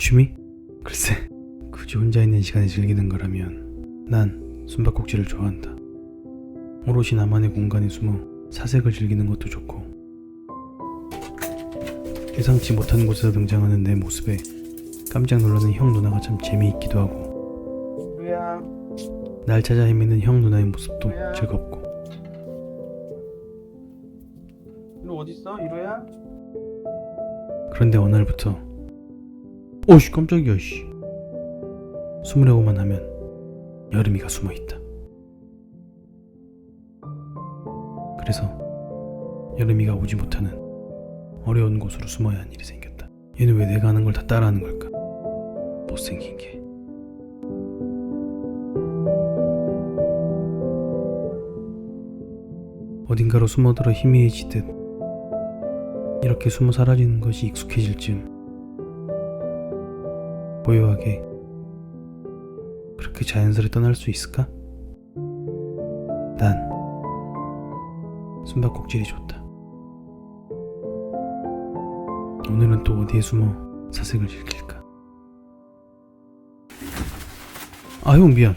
취미? 글쎄, 굳이 혼자 있는 시간에 즐기는 거라면 난 숨바꼭질을 좋아한다. 오롯이 나만의 공간에 숨어 사색을 즐기는 것도 좋고 예상치 못한 곳에서 등장하는 내 모습에 깜짝 놀라는 형 누나가 참 재미있기도 하고 날 찾아 헤매는 형 누나의 모습도 즐겁고 루 어딨어 이루야? 그런데 어느 날부터 오씨 깜짝이야 씨. 숨으려고만 하면 여름이가 숨어있다. 그래서 여름이가 오지 못하는 어려운 곳으로 숨어야 하는 일이 생겼다. 얘는 왜 내가 하는 걸 다 따라하는 걸까? 못생긴 게. 어딘가로 숨어들어 희미해지듯 이렇게 숨어 사라지는 것이 익숙해질 즈음 고요하게 그렇게 자연스레 떠날 수 있을까? 난 숨바꼭질이 좋다. 오늘은 또 어디에 숨어 사색을 즐길까? 아형 미안.